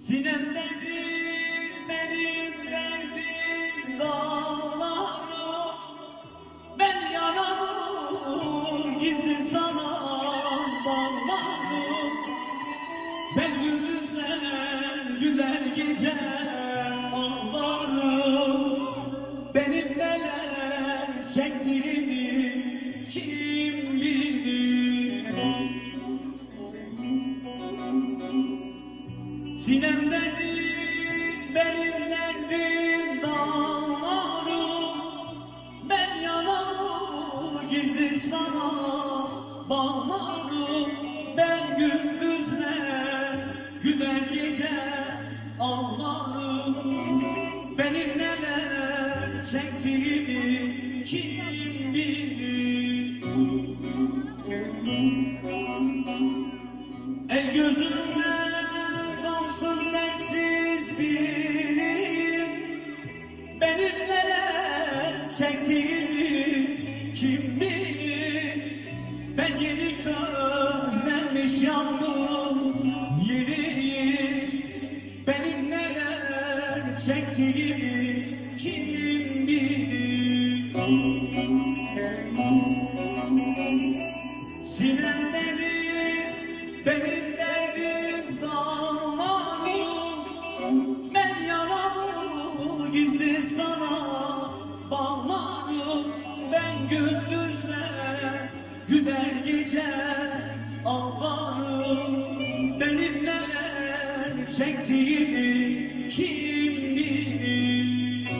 Sinemdedir benim derdim dağlarım Ben yaramı gizli sana bağladım Ben gündüzler güler gece ağlarım. Benim neler çektiğimi kim Benim derdim dağlarım. Ben yalanı gizli sana bağlarım. Ben gündüzler güler gece ağlarım. Benim neler çektiğimi kim bilir? El gözümde kim bilir? Ben yeni közlenmiş yandım yeriyim Benim neler çektiğimi kim bilir? Sinemdedir benim derdim dağlarım Ben yaramı gizli sana bağlarım Ben gündüzler güler gece ağlarım Benim neler çektiğimi kim bilir?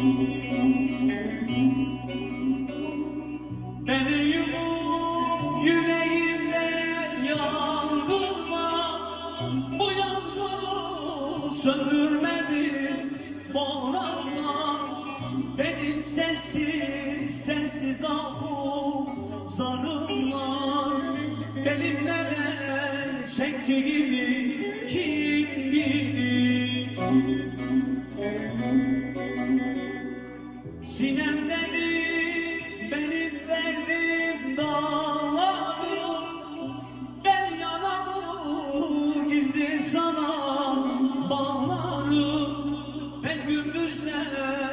Beni yumup yüreğimde yangınla Bu yangını söndürmedin boranla Benim sessiz sensiz ahum zarımla Benim neler çektiğimi kim bilir? Sinemdedir benim derdim dağlarım Ben yaramı gizli sana bağlarım. Ben gündüzler